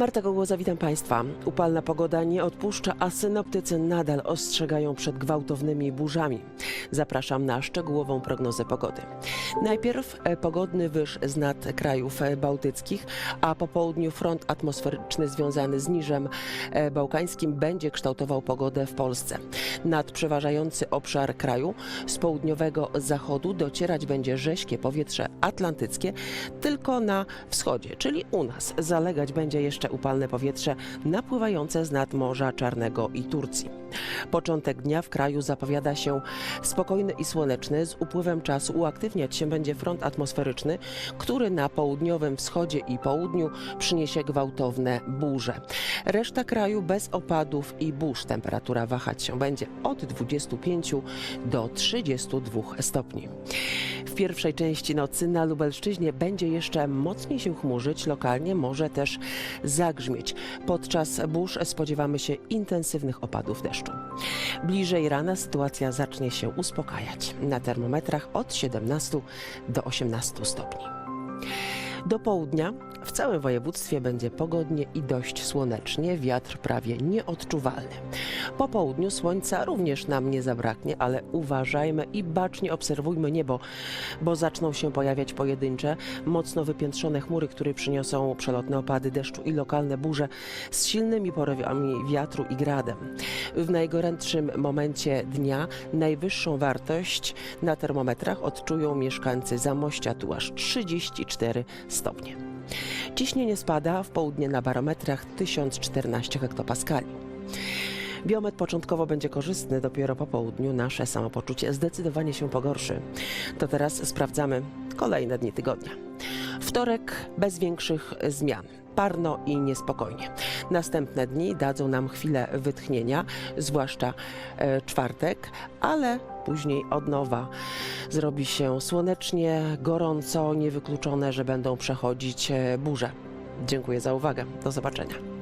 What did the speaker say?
Marta Gogłoza, witam Państwa. Upalna pogoda nie odpuszcza, a synoptycy nadal ostrzegają przed gwałtownymi burzami. Zapraszam na szczegółową prognozę pogody. Najpierw e, pogodny wyż z nad krajów e, bałtyckich, a po południu front atmosferyczny związany z Niżem e, Bałkańskim będzie kształtował pogodę w Polsce. Nad przeważający obszar kraju z południowego zachodu docierać będzie rześkie powietrze atlantyckie tylko na wschodzie, czyli u nas. Zalegać będzie jeszcze upalne powietrze napływające z nad Morza Czarnego i Turcji. Początek dnia w kraju zapowiada się spokojny i słoneczny. Z upływem czasu uaktywniać się będzie front atmosferyczny, który na południowym wschodzie i południu przyniesie gwałtowne burze. Reszta kraju bez opadów i burz. Temperatura wahać się będzie od 25 do 32 stopni. W pierwszej części nocy na Lubelszczyźnie będzie jeszcze mocniej się chmurzyć, lokalnie może też zagrzmieć. Podczas burz spodziewamy się intensywnych opadów deszczu. Bliżej rana sytuacja zacznie się uspokajać. Na termometrach od 17 do 18 stopni. Do południa całym województwie będzie pogodnie i dość słonecznie, wiatr prawie nieodczuwalny. Po południu słońca również nam nie zabraknie, ale uważajmy i bacznie obserwujmy niebo, bo zaczną się pojawiać pojedyncze, mocno wypiętrzone chmury, które przyniosą przelotne opady deszczu i lokalne burze z silnymi porywami wiatru i gradem. W najgorętszym momencie dnia najwyższą wartość na termometrach odczują mieszkańcy Zamościa, tu aż 34 stopnie. Ciśnienie spada w południe na barometrach 1014 hektopaskali. Biometr początkowo będzie korzystny, dopiero po południu nasze samopoczucie zdecydowanie się pogorszy. To teraz sprawdzamy kolejne dni tygodnia. Wtorek bez większych zmian. Parno i niespokojnie. Następne dni dadzą nam chwilę wytchnienia, zwłaszcza e, czwartek, ale później od nowa zrobi się słonecznie, gorąco, niewykluczone, że będą przechodzić e, burze. Dziękuję za uwagę. Do zobaczenia.